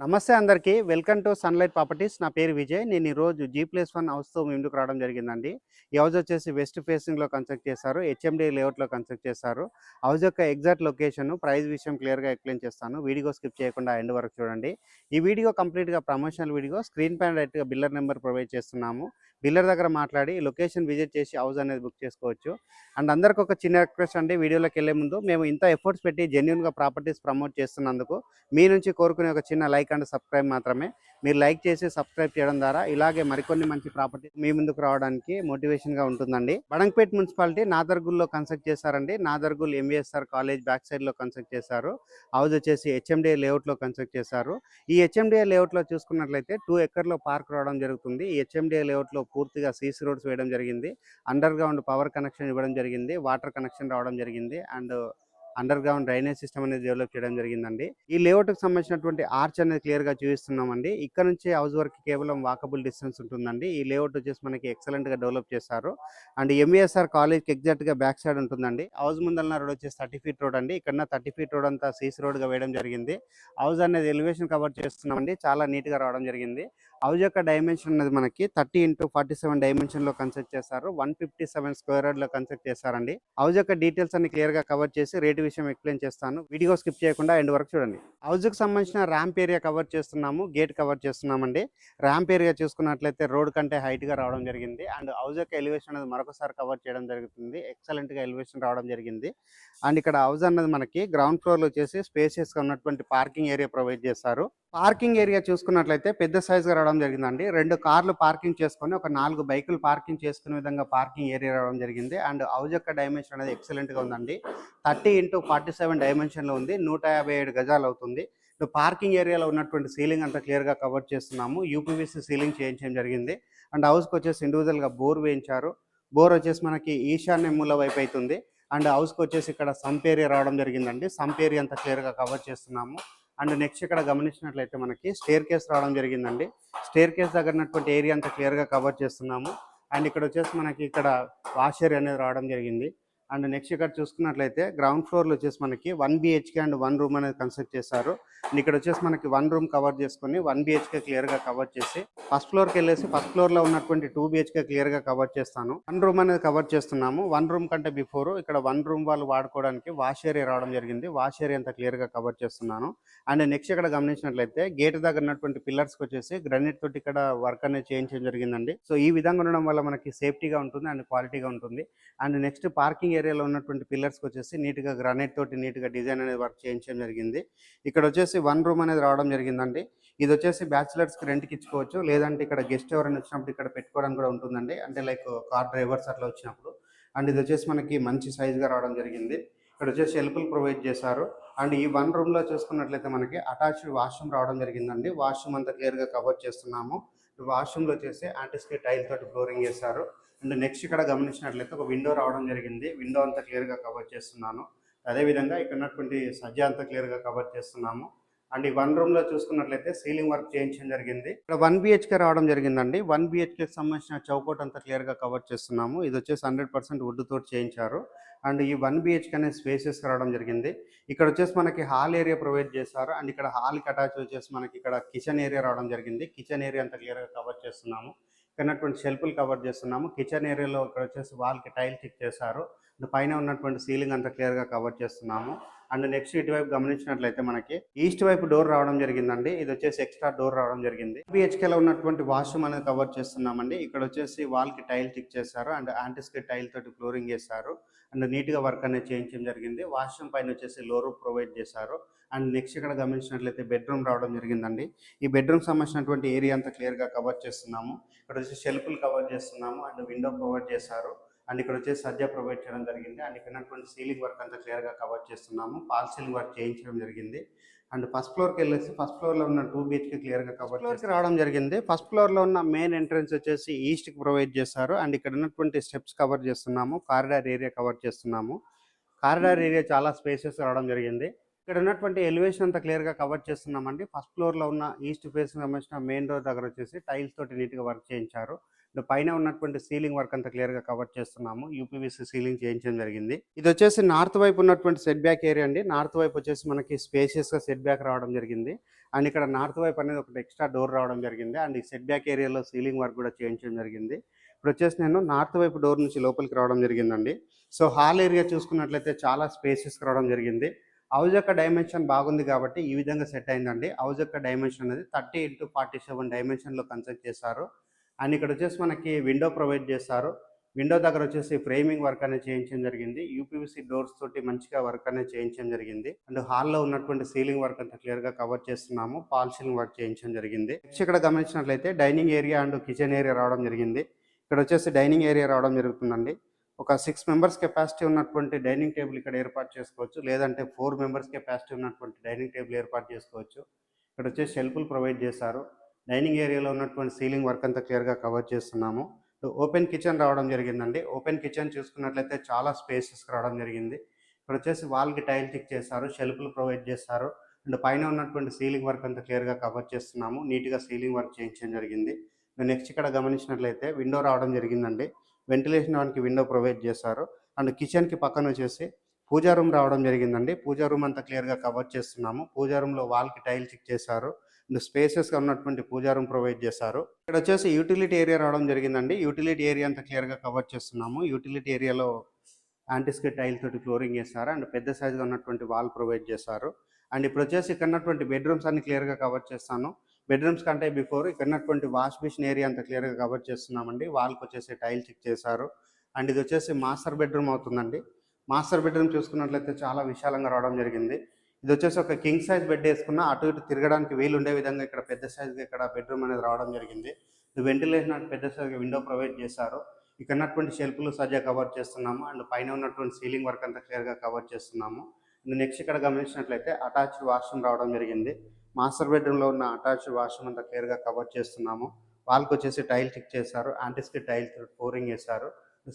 నమస్తే అందరికీ. Welcome to sunlight properties. నా పేరు విజయ్. నేను ఈరోజు జీ ప్లస్ వన్ హౌస్తో మీ ముందుకు రావడం జరిగిందండి. ఈ హౌస్ వచ్చేసి వెస్ట్ ఫేసింగ్లో కన్స్ట్రక్ట్ చేశారు. హెచ్ఎండి లేఅవుట్లో కన్స్ట్రక్ట్ చేశారు. హౌస్ యొక్క ఎగ్జాక్ట్ లొకేషన్ ప్రైస్ విషయం క్లియర్గా ఎక్స్ప్లెయిన్ చేస్తాను. వీడియో స్కిప్ చేయకుండా ఎండ్ వరకు చూడండి. ఈ వీడియో కంప్లీట్గా ప్రమోషనల్ వీడియో స్క్రీన్ పైన డైరెక్ట్గా బిల్లర్ నెంబర్ ప్రొవైడ్ చేస్తున్నాము. డీలర్ దగ్గర మాట్లాడి లొకేషన్ విజిట్ చేసి హౌస్ అనేది బుక్ చేసుకోవచ్చు. అండ్ అందరికి ఒక చిన్న రిక్వెస్ట్ అండి వీడియోలోకి వెళ్ళే ముందు మేము ఇంత ఎఫర్ట్స్ పెట్టి జెన్యున్గా ప్రాపర్టీస్ ప్రమోట్ చేస్తున్నందుకు మీ నుంచి కోరుకునే ఒక చిన్న లైక్ అండ్ సబ్స్క్రైబ్ మాత్రమే. మీరు లైక్ చేసి సబ్స్క్రైబ్ చేయడం ద్వారా ఇలాగే మరికొన్ని మంచి ప్రాపర్టీ మీ ముందుకు రావడానికి మోటివేషన్గా ఉంటుందండి. బడంగపేట్ మున్సిపాలిటీ నాదర్గుల్లో కన్స్ట్రక్ట్ చేశారండి. నాదర్గుల్ ఎంవిఎస్ఆర్ కాలేజ్ బ్యాక్ సైడ్లో కన్స్ట్రక్ట్ చేశారు. హౌస్ వచ్చేసి హెచ్ఎండిఏ లేఅవుట్లో కన్స్ట్రక్ట్ చేశారు. ఈ హెచ్ఎండిఏ లేఅవుట్లో చూసుకున్నట్లయితే టూ ఎకర్లో పార్క్ రావడం జరుగుతుంది. ఈ హెచ్ఎండిఏ లేఅవుట్లో పూర్తిగా సీసీ రోడ్స్ వేయడం జరిగింది. అండర్ గ్రౌండ్ పవర్ కనెక్షన్ ఇవ్వడం జరిగింది. వాటర్ కనెక్షన్ రావడం జరిగింది. And under ground drainage system అనేది డెవలప్ చేయడం జరిగిందండి. ఈ లేఅవుట్కి సంబంధించినటువంటి ఆర్చ్ అనేది క్లియర్గా చూపిస్తున్నామండి. ఇక్కడ నుంచి హౌస్ వర్క్ కేవలం వాకబుల్ డిస్టెన్స్ ఉంటుందండి. ఈ లేఅవుట్ వచ్చేసి మనకి ఎక్సలెంట్గా డెవలప్ చేస్తారు. అండ్ ఎంఈఎస్ఆర్ కాలేజ్కి ఎగ్జాక్ట్గా బ్యాక్ సైడ్ ఉంటుందండి. హౌస్ ముందల రోడ్ వచ్చేసి థర్టీ ఫీట్ రోడ్ అండి. ఇక్కడ థర్టీ ఫీట్ రోడ్ అంతా సీసీ రోడ్గా వేయడం జరిగింది. హౌస్ అనేది ఎలివేషన్ కవర్ చేస్తున్నామండి. చాలా నీట్గా రావడం జరిగింది. హౌస్ యొక్క డైమెన్షన్ అనేది మనకి థర్టీ ఇంటూ ఫార్టీ సెవెన్ డైమెన్షన్లో కన్సెప్ట్ చేస్తారు వన్ ఫిఫ్టీ సెవెన్ స్క్వేర్ యార్డ్లో కన్సెప్ట్ చేశారండి. హౌస్ యొక్క డీటెయిల్స్ అన్ని క్లియర్గా కవర్ చేసి రేటు విషయం ఎక్స్ప్లెయిన్ చేస్తాను. వీడియో స్కిప్ చేయకుండా ఎండ్ వరకు చూడండి. హౌస్కి సంబంధించిన ర్యాంప్ ఏరియా కవర్ చేస్తున్నాము. గేట్ కవర్ చేస్తున్నామండి. ర్యాంప్ ఏరియా చూసుకున్నట్లయితే రోడ్ కంటే హైట్గా రావడం జరిగింది. అండ్ హౌస్ యొక్క ఎలివేషన్ అనేది మరొకసారి కవర్ చేయడం జరుగుతుంది. ఎక్సలెంట్గా ఎలివేషన్ రావడం జరిగింది. అండ్ ఇక్కడ హౌస్ అన్నది మనకి గ్రౌండ్ ఫ్లోర్లో వచ్చేసి స్పేసియస్గా ఉన్నటువంటి పార్కింగ్ ఏరియా ప్రొవైడ్ చేస్తారు పార్కింగ్ ఏరియా చూసుకున్నట్లయితే పెద్ద సైజ్గా రావడం జరిగిందండి. రెండు కార్లు పార్కింగ్ చేసుకొని ఒక నాలుగు బైకులు పార్కింగ్ చేసుకునే విధంగా పార్కింగ్ ఏరియా రావడం జరిగింది. అండ్ హౌస్ యొక్క డైమెన్షన్ అనేది ఎక్సలెంట్గా ఉందండి. థర్టీ ఇంటూ ఫార్టీ సెవెన్ డైమెన్షన్లో ఉంది. నూట యాభై ఏడు గజాలు అవుతుంది. ఇప్పుడు పార్కింగ్ ఏరియాలో ఉన్నటువంటి సీలింగ్ అంతా క్లియర్గా కవర్ చేస్తున్నాము. యూపీవీసీ సీలింగ్ చేయించడం జరిగింది. అండ్ హౌస్కి వచ్చేసి ఇండివిజువల్గా బోర్ వేయించారు. బోర్ వచ్చేసి మనకి ఈశాన్య మూల వైపు అవుతుంది. అండ్ హౌస్కి వచ్చేసి ఇక్కడ సంప్ ఏరియా రావడం జరిగిందండి. సంప్ ఏరియా అంతా క్లియర్గా కవర్ చేస్తున్నాము. అండ్ నెక్స్ట్ ఇక్కడ గమనించినట్లయితే మనకి స్టేర్ కేస్ రావడం జరిగిందండి. స్టేర్ కేస్ దగ్గర ఉన్నటువంటి ఏరియా అంతా క్లియర్గా కవర్ చేస్తున్నాము. అండ్ ఇక్కడ వచ్చేసి మనకి ఇక్కడ వాష్ ఏరియా అనేది రావడం జరిగింది. అండ్ నెక్స్ట్ ఇక్కడ చూసుకున్నట్లయితే గ్రౌండ్ ఫ్లోర్లో వచ్చేసి మనకి one BHK and one room అనేది కన్స్ట్రక్ట్ చేశారు. అండ్ ఇక్కడ వచ్చేసి మనకి వన్ రూమ్ కవర్ చేసుకొని వన్ బిహెచ్కే క్లియర్గా కవర్ చేసి ఫస్ట్ ఫ్లోర్కి వెళ్ళేసి ఫస్ట్ ఫ్లోర్లో ఉన్నటువంటి టూ బిహెచ్కే క్లియర్గా కవర్ చేస్తాను. వన్ రూమ్ అనేది కవర్ చేస్తున్నాము. వన్ రూమ్ కంటే బిఫోర్ ఇక్కడ వన్ రూమ్ వాళ్ళు వాడుకోవడానికి వాష్ ఏరియా రావడం జరిగింది. వాష్ ఏరియా అంతా క్లియర్గా కవర్ చేస్తున్నాను. అండ్ నెక్స్ట్ ఇక్కడ గమనించినట్లయితే గేట్ దగ్గర ఉన్నటువంటి పిల్లర్స్కి వచ్చేసి గ్రనైట్ తోటి ఇక్కడ వర్క్ అనేది చేయించడం జరిగిందండి. సో ఈ విధంగా ఉండడం వల్ల మనకి సేఫ్టీగా ఉంటుంది అండ్ క్వాలిటీగా ఉంటుంది. అండ్ నెక్స్ట్ పార్కింగ్ ఏరియాలో ఉన్నటువంటి పిల్లర్స్కి వచ్చేసి నీట్గా గ్రానైట్ తోటి నీట్గా డిజైన్ అనేది వర్క్ చేయించడం జరిగింది. ఇక్కడ వచ్చేసి వన్ రూమ్ అనేది రావడం జరిగిందండి. ఇది వచ్చేసి బ్యాచిలర్స్కి రెంట్కి ఇచ్చుకోవచ్చు. లేదంటే ఇక్కడ గెస్ట్ ఎవరైనా వచ్చినప్పుడు ఇక్కడ పెట్టుకోవడానికి కూడా ఉంటుందండి. అంటే లైక్ కార్ డ్రైవర్స్ అట్లా వచ్చినప్పుడు. అండ్ ఇది వచ్చేసి మనకి మంచి సైజ్గా రావడం జరిగింది. ఇక్కడ వచ్చేసి షెల్ఫ్లు ప్రొవైడ్ చేశారు. అండ్ ఈ వన్ రూమ్లో చూసుకున్నట్లయితే మనకి అటాచ్డ్ వాష్రూమ్ రావడం జరిగిందండి. వాష్రూమ్ అంతా క్లియర్గా కవర్ చేస్తున్నాము. వాష్రూమ్లో వచ్చేసి యాంటిస్కే టైల్ తోటి ఫ్లోరింగ్ చేశారు. అండ్ నెక్స్ట్ ఇక్కడ గమనించినట్లయితే ఒక విండో రావడం జరిగింది. విండో అంతా క్లియర్గా కవర్ చేస్తున్నాను. అదేవిధంగా ఇక్కడ ఉన్నటువంటి సజ్జ అంతా క్లియర్గా కవర్ చేస్తున్నాము. అండ్ ఈ వన్ రూమ్లో చూసుకున్నట్లయితే సీలింగ్ వర్క్ చేయించడం జరిగింది. ఇక్కడ వన్ బిహెచ్కే రావడం జరిగిందండి. వన్ బిహెచ్కేకి సంబంధించిన చౌకోట్ అంతా క్లియర్గా కవర్ చేస్తున్నాము. ఇది వచ్చేసి హండ్రెడ్ పర్సెంట్ వుడ్ తోటి చేయించారు. అండ్ ఈ వన్ బిహెచ్కే అనే స్పేసెస్ రావడం జరిగింది. ఇక్కడ వచ్చేసి మనకి హాల్ ఏరియా ప్రొవైడ్ చేశారు. అండ్ ఇక్కడ హాల్కి అటాచ్ వచ్చేసి మనకి ఇక్కడ కిచెన్ ఏరియా రావడం జరిగింది. కిచెన్ ఏరియా అంతా క్లియర్గా కవర్ చేస్తున్నాము. ఇక్కడ ఉన్నటువంటి షెల్ఫ్లు కవర్ చేస్తున్నాము. కిచెన్ ఏరియాలో ఇక్కడ వచ్చేసి వాల్కి టైల్ చెక్ చేశారు. అండ్ పైన ఉన్నటువంటి సీలింగ్ అంతా క్లియర్గా కవర్ చేస్తున్నాము. అండ్ నెక్స్ట్ ఇటువైపు గమనించినట్లయితే మనకి ఈస్ట్ వైపు డోర్ రావడం జరిగిందండి. ఇది వచ్చేసి ఎక్స్ట్రా డోర్ రావడం జరిగింది. బిహెచ్కేలో ఉన్నటువంటి వాష్రూమ్ అనేది కవర్ చేస్తున్నామండి. ఇక్కడ వచ్చేసి వాల్కి టైల్ టిక్ చేశారు అండ్ యాంటిస్కే టైల్ తోటి ఫ్లోరింగ్ చేశారు అండ్ నీట్గా వర్క్ అనేది చేయించడం జరిగింది. వాష్రూమ్ పైన వచ్చేసి లో ప్రొవైడ్ చేశారు అండ్ నెక్స్ట్ ఇక్కడ గమనించినట్లయితే బెడ్రూమ్ రావడం జరిగిందండి. ఈ బెడ్రూమ్ సంబంధించినటువంటి ఏరియా అంతా క్లియర్గా కవర్ చేస్తున్నాము. ఇక్కడ వచ్చి షెల్ఫ్లు కవర్ చేస్తున్నాము అండ్ విండో ప్రొవైడ్ చేశారు. అండ్ ఇక్కడ వచ్చేసి సజ్జ ప్రొవైడ్ చేయడం జరిగింది. అండ్ ఇక్కడ ఉన్నటువంటి సీలింగ్ వర్క్ అంతా క్లియర్గా కవర్ చేస్తున్నాము. పాల్ సీలింగ్ వర్క్ చేయించడం జరిగింది. అండ్ ఫస్ట్ ఫ్లోర్కి వెళ్ళేసి ఫస్ట్ ఫ్లోర్లో ఉన్న టూ బీహెచ్కే క్లియర్గా కవర్ ఫ్లోర్కి రావడం జరిగింది. ఫస్ట్ ఫ్లోర్లో ఉన్న మెయిన్ ఎంట్రన్స్ వచ్చేసి ఈస్ట్కి ప్రొవైడ్ చేస్తారు అండ్ ఇక్కడ ఉన్నటువంటి స్టెప్స్ కవర్ చేస్తున్నాము. కారిడార్ ఏరియా కవర్ చేస్తున్నాము. కారిడార్ ఏరియా చాలా స్పేసెస్ రావడం జరిగింది. ఇక్కడ ఉన్నటువంటి ఎలివేషన్ అంతా క్లియర్గా కవర్ చేస్తున్నామండి. ఫస్ట్ ఫ్లోర్లో ఉన్న ఈస్ట్ ఫేస్ సంబంధించిన మెయిన్ డోర్ దగ్గర వచ్చేసి టైల్స్ తోటి నీట్గా వర్క్ చేయించారు. పైన ఉన్నటువంటి సీలింగ్ వర్క్ అంతా క్లియర్గా కవర్ చేస్తున్నాము. యూపీవీసీ సీలింగ్ చేయించడం జరిగింది. ఇది వచ్చేసి నార్త్ వైపు ఉన్నటువంటి సెట్ బ్యాక్ ఏరియా అండి. నార్త్ వైపు వచ్చేసి మనకి స్పేషియస్గా సెట్ బ్యాక్ రావడం జరిగింది. అండ్ ఇక్కడ నార్త్ వైపు అనేది ఒకటి ఎక్స్ట్రా డోర్ రావడం జరిగింది. అండ్ ఈ సెట్ బ్యాక్ ఏరియాలో సీలింగ్ వర్క్ కూడా చేయించడం జరిగింది. ఇప్పుడు వచ్చేసి నేను నార్త్ వైపు డోర్ నుంచి లోపలికి రావడం జరిగిందండి. సో హాల్ ఏరియా చూసుకున్నట్లయితే చాలా స్పేసెస్ రావడం జరిగింది. హౌస్ యొక్క డైమెన్షన్ బాగుంది కాబట్టి ఈ విధంగా సెట్ అయిందండి. హౌస్ యొక్క డైమెన్షన్ అనేది థర్టీ ఇంటూ ఫార్టీ సెవెన్ డైమెన్షన్లో కన్స్ట్రక్ట్ చేశారు. అండ్ ఇక్కడ వచ్చేసి మనకి విండో ప్రొవైడ్ చేశారు. విండో దగ్గర వచ్చేసి ఫ్రేమింగ్ వర్క్ అనేది చేయించడం జరిగింది. యూపీవీసీ డోర్స్ తోటి మంచిగా వర్క్ అనేది చేయించడం జరిగింది. అండ్ హాల్లో ఉన్నటువంటి సీలింగ్ వర్క్ అంతా క్లియర్గా కవర్ చేస్తున్నాము. పాల్ సీలింగ్ వర్క్ చేయించడం జరిగింది. నెక్స్ట్ ఇక్కడ గమనించినట్లయితే dining area and kitchen area రావడం జరిగింది. ఇక్కడ వచ్చేసి డైనింగ్ ఏరియా రావడం జరుగుతుందండి. ఒక సిక్స్ మెంబర్స్ కెపాసిటీ ఉన్నటువంటి డైనింగ్ టేబుల్ ఇక్కడ ఏర్పాటు చేసుకోవచ్చు. లేదంటే ఫోర్ మెంబర్స్ కెపాసిటీ ఉన్నటువంటి డైనింగ్ టేబుల్ ఏర్పాటు చేసుకోవచ్చు. ఇక్కడ వచ్చేసి షెల్ఫ్లు ప్రొవైడ్ చేశారు. డైనింగ్ ఏరియాలో ఉన్నటువంటి సీలింగ్ వర్క్ అంతా క్లియర్గా కవర్ చేస్తున్నాము. ఓపెన్ కిచెన్ రావడం జరిగిందండి. ఓపెన్ కిచెన్ చూసుకున్నట్లయితే చాలా స్పేసెస్ రావడం జరిగింది. ఇక్కడ వచ్చేసి వాల్కి టైల్ టిక్ చేశారు. షెల్ఫ్లు ప్రొవైడ్ చేస్తారు అండ్ పైన ఉన్నటువంటి సీలింగ్ వర్క్ అంతా క్లియర్గా కవర్ చేస్తున్నాము. నీట్గా సీలింగ్ వర్క్ చేయించడం జరిగింది. నెక్స్ట్ ఇక్కడ గమనించినట్లయితే విండో రావడం జరిగిందండి. వెంటిలేషన్ వానికి విండో ప్రొవైడ్ చేశారు. అండ్ కిచెన్కి పక్కన వచ్చేసి పూజా రూమ్ రావడం జరిగిందండి. పూజా రూమ్ అంతా క్లియర్గా కవర్ చేస్తున్నాము. పూజా రూమ్లో వాల్కి టైల్ చెక్ చేశారు. అండ్ స్పేసెస్గా ఉన్నటువంటి పూజా రూమ్ ప్రొవైడ్ చేశారు. ఇక్కడ వచ్చేసి యూటిలిటీ ఏరియా రావడం జరిగిందండి. యూటిలిటీ ఏరియా అంతా క్లియర్గా కవర్ చేస్తున్నాము. యూటిలిటీ ఏరియాలో యాంటిస్కే టైల్ తోటి ఫ్లోరింగ్ చేశారు. అండ్ పెద్ద సైజుగా ఉన్నటువంటి వాల్ ప్రొవైడ్ చేశారు. అండ్ ఇప్పుడు వచ్చేసి ఇక్కడ ఉన్నటువంటి బెడ్రూమ్స్ అన్ని క్లియర్గా కవర్ చేస్తాను. బెడ్రూమ్స్ కంటే బిఫోర్ ఇక్కడ ఉన్నటువంటి వాష్ బేషన్ ఏరియా అంత క్లియర్గా కవర్ చేస్తున్నామండి. వాల్కి వచ్చేసి టైల్ చెక్ చేశారు. అండ్ ఇది వచ్చేసి మాస్టర్ బెడ్రూమ్ అవుతుందండి. మాస్టర్ బెడ్రూమ్ చూసుకున్నట్లయితే చాలా విశాలంగా రావడం జరిగింది. ఇది వచ్చేసి ఒక కింగ్ సైజ్ బెడ్ వేసుకున్న అటు ఇటు తిరగడానికి వీలు ఉండే విధంగా ఇక్కడ పెద్ద సైజ్గా ఇక్కడ బెడ్రూమ్ అనేది రావడం జరిగింది. వెంటిలేషన్ పెద్ద సైజ్గా విండో ప్రొవైడ్ చేశారు. ఇక్కడ ఉన్నటువంటి షెల్ఫ్లు సజ్జా కవర్ చేస్తున్నాము. అండ్ పైన ఉన్నటువంటి సీలింగ్ వర్క్ అంతా క్లియర్గా కవర్ చేస్తున్నాము. నెక్స్ట్ ఇక్కడ గమనించినట్లయితే అటాచ్డ్ వాష్రూమ్ రావడం జరిగింది. మాస్టర్ బెడ్రూమ్లో ఉన్న అటాచ్డ్ వాష్రూమ్ అంతా క్లియర్గా కవర్ చేస్తున్నాము. వాళ్ళకి వచ్చేసి టైల్ టిక్ చేశారు. యాంటిస్కి టైల్ ఫ్లోరింగ్ చేశారు.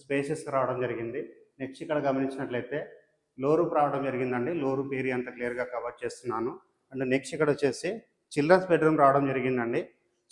స్పేసెస్ రావడం జరిగింది. నెక్స్ట్ ఇక్కడ గమనించినట్లయితే లో రూప్ రావడం జరిగిందండి. లో రూప్ ఏరియా అంతా క్లియర్గా కవర్ చేస్తున్నాను. అండ్ నెక్స్ట్ ఇక్కడ వచ్చేసి చిల్డ్రన్స్ బెడ్రూమ్ రావడం జరిగిందండి.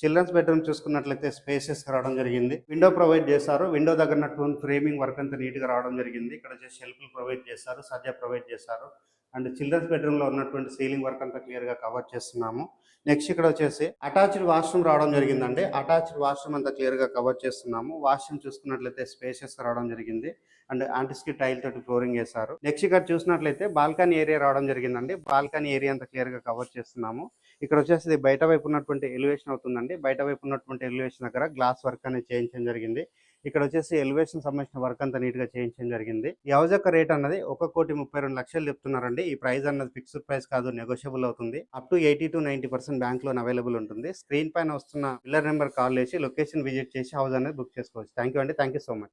చిల్డ్రన్స్ బెడ్రూమ్ చూసుకున్నట్లయితే స్పేసెస్ రావడం జరిగింది. విండో ప్రొవైడ్ చేశారు. విండో దగ్గర ఫ్రేమింగ్ వర్క్ అంతా నీట్గా రావడం జరిగింది. ఇక్కడ వచ్చేసి షెల్ఫ్లు ప్రొవైడ్ చేశారు. సజ్జ ప్రొవైడ్ చేశారు. అండ్ చిల్డ్రన్స్ బెడ్రూమ్లో ఉన్నటువంటి సీలింగ్ వర్క్ అంతా క్లియర్గా కవర్ చేస్తున్నాము. నెక్స్ట్ ఇక్కడ వచ్చేసి అటాచ్డ్ వాష్రూమ్ రావడం జరిగిందండి. అటాచ్డ్ వాష్రూమ్ అంతా క్లియర్గా కవర్ చేస్తున్నాము. వాష్రూమ్ చూసుకున్నట్లయితే స్పేసెస్ రావడం జరిగింది. అండ్ ఆంటిస్కి టైల్ తోటి ఫ్లోరింగ్ వేశారు నెక్స్ట్ ఇక్కడ చూసినట్లయితే బాల్కనీ ఏరియా రావడం జరిగిందండి. బాల్కనీ ఏరియా అంతా క్లియర్గా కవర్ చేస్తున్నాము. ఇక్కడ వచ్చేసి బయట వైపు ఉన్నటువంటి ఎలివేషన్ అవుతుందండి. బయట వైపు ఉన్నటువంటి ఎలివేషన్ దగ్గర గ్లాస్ వర్క్ అనేది చేయించడం జరిగింది. ఇక్కడ వచ్చేసి ఎలివేషన్ సంబంధించిన వర్క్ అంతా నీట్గా చేయించడం జరిగింది. ఈ హౌస్ యొక్క రేట్ అన్నది ఒక కోటి ముప్పై రెండు లక్షలు చెప్తున్నారండి. ఈ ప్రైస్ అన్నది ఫిక్స్డ్ ప్రైస్ కాదు నెగోషియబుల్ అవుతుంది. Up to eighty to ninety percent bank loan available ఉంటుంది. స్క్రీన్ పైన వస్తున్న పిల్లర్ నెంబర్ కాల్ చేసి లొకేషన్ విజిట్ చేసి హౌస్ అనేది బుక్ చేసుకోవచ్చు. థ్యాంక్ యూ అండి. Thank you so much